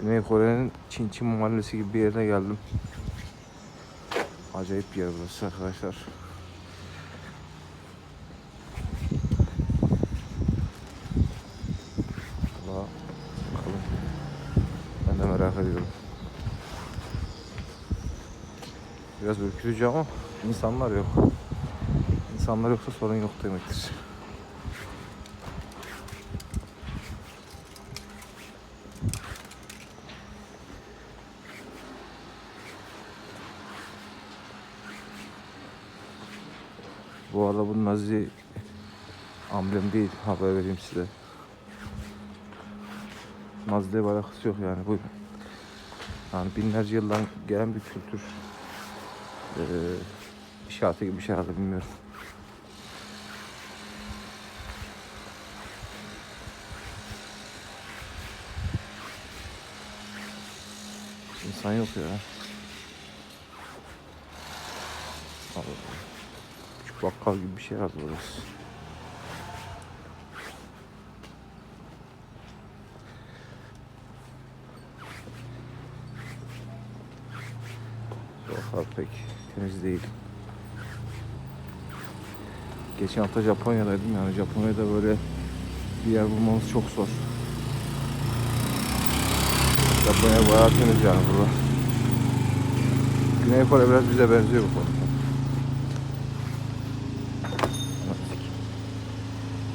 Güney Kore'nin Çin Çin mahallesi gibi bir yerine geldim. Acayip bir yer burası arkadaşlar. Allah bakalım. Ben de merak ediyorum. Biraz ürkütücü ama insanlar yok. İnsanlar yoksa sorun yok demektir. Bu arada bu Nazi amblem değil haber vereyim size. Nazi'yle bir alakası yok yani bu yani binlerce yıldan gelen bir kültür ee, inşaatı gibi bir şey herhalde bilmiyorum. İnsan yok ya. Bakkal gibi bir şey herhalde burası. Sokaklar pek temiz değil. Geçen hafta Japonya'daydım yani Japonya'da böyle bir yer bulmamız çok zor. Japonya bayağı temiz yani burada. Güney Kore biraz bize benziyor bu konuda.